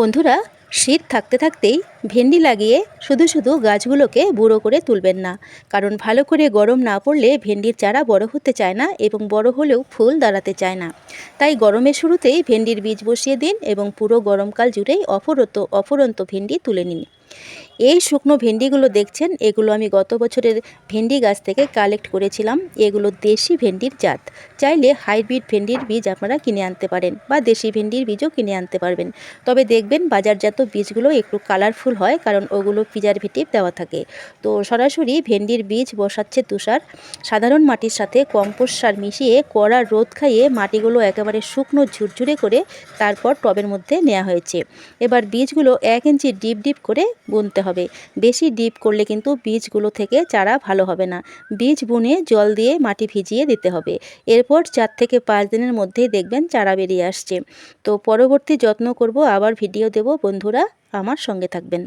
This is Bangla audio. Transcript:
বন্ধুরা, শীত থাকতে থাকতেই ভেন্ডি লাগিয়ে শুধু শুধু গাছগুলোকে বুড়ো করে তুলবেন না। কারণ ভালো করে গরম না পড়লে ভেন্ডির চারা বড় হতে চায় না এবং বড় হলেও ফুল দাঁড়াতে চায় না। তাই গরমের শুরুতেই ভেন্ডির বীজ বসিয়ে দিন এবং পুরো গরমকাল জুড়েই অফরত অফরন্ত ভেন্ডি তুলে নিন। এই শুকনো ভেন্ডিগুলো দেখছেন? এগুলো আমি গত বছরের ভেন্ডি গাছ থেকে কালেক্ট করেছিলাম। এগুলো দেশি ভেন্ডির জাত। চাইলে হাইব্রিড ভেন্ডির বীজ আপনারা কিনে আনতে পারেন বা দেশি ভেন্ডির বীজও কিনে আনতে পারবেন। তবে দেখবেন বাজারজাত বীজগুলো একটু কালারফুল হয় কারণ ওগুলো প্রিজারভেটিভ দেওয়া থাকে। তো সরাসরি ভেন্ডির বীজ বসাচ্ছে তুষার। সাধারণ মাটির সাথে কম্পোস্ট সার মিশিয়ে কড়া রোদ খাইয়ে মাটিগুলো একেবারে শুকনো ঝুরঝুরে করে তারপর টবের মধ্যে নেওয়া হয়েছে। এবার বীজগুলো এক ইঞ্চি ডিপ ডিপ করে বুনতে হবে। বেশি ডিপ করলে কিন্তু বীজগুলো থেকে চারা ভালো হবে না। বীজ বুনে জল দিয়ে মাটি ভিজিয়ে দিতে হবে। এরপর চার থেকে পাঁচ দিনের মধ্যেই দেখবেন চারা বেরিয়ে আসছে। তো পরবর্তী যত্ন করব, আবার ভিডিও দেব। বন্ধুরা, আমার সঙ্গে থাকবেন।